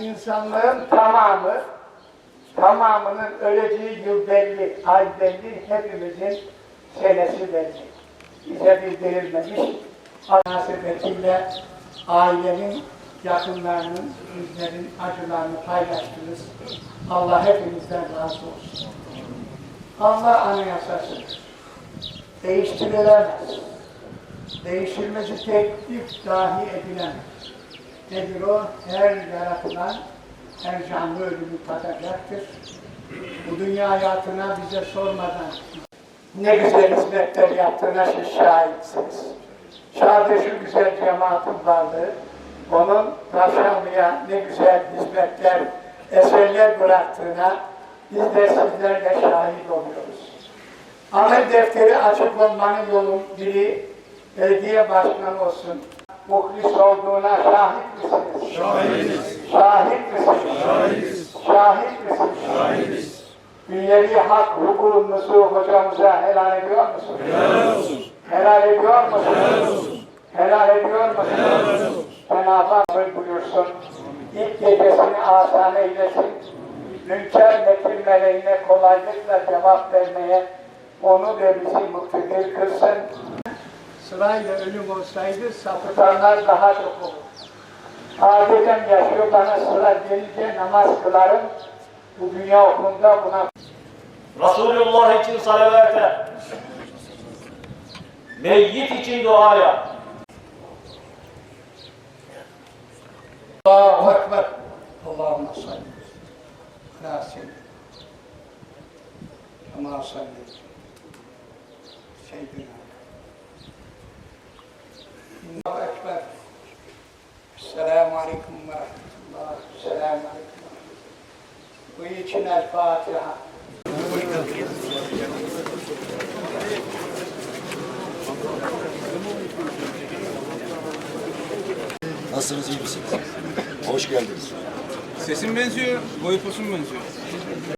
İnsanlığın tamamı, tamamının öleceği yıl belli, ay belli, hepimizin senesi belli. Bize bildirilmemiş. Münasebetiyle ailenin, yakınlarının, bizlerin acılarını paylaştınız. Allah hepimizden razı olsun. Allah anayasasıdır. Değiştirilemez. Değiştirmesi teklif dahi edilemez. Nedir o? Her yaratılan, her canlı ölümü tadacaktır. Bu dünya hayatına bize sormadan ne güzel hizmetler yaptığına siz şahitsiniz. Sadece şu güzel cemaatin varlığı, onun Taşanlı'ya ne güzel hizmetler, eserler bıraktığına biz de sizlerle şahit oluyoruz. Amel defteri açık olmanın yolun biri belediye başkanı olsun. Muhlis olduğuna şahit misiniz? Şahidiz. Şahit misiniz? Şahidiz. Şahit misiniz? Şahidiz. Dünyevi hak hukukunuzu hocamıza helal ediyor musunuz? Helal olsun. Helal ediyor musunuz? Helal olsun. Helal ediyor musunuz? Helal olsun. Cenab-ı Hak buyursun. İlk gecesini asan eylesin. Münker nekir meleğine kolaylıkla cevap vermeye onu ve bizi muktedir kılsın. Sırayla ölüm olsaydı sapıtanlar daha çok olur. Adeten yaşıyor bana sıra gelince namaz kılarım. Bu dünya okulunda buna Resulullah için salavete, meyyit için duaya, Allahu Ekber. Allahümme salli. Ala seyyidina. Kema salli. Seyyidina. Allahu Ekber. Esselamu Aleyküm ve Rahmetullah. Esselamu Aleyküm. Bu için El Fatiha. Nasılsınız, iyi misiniz? Hoş geldiniz. Sesim benziyor, boy posun benziyor.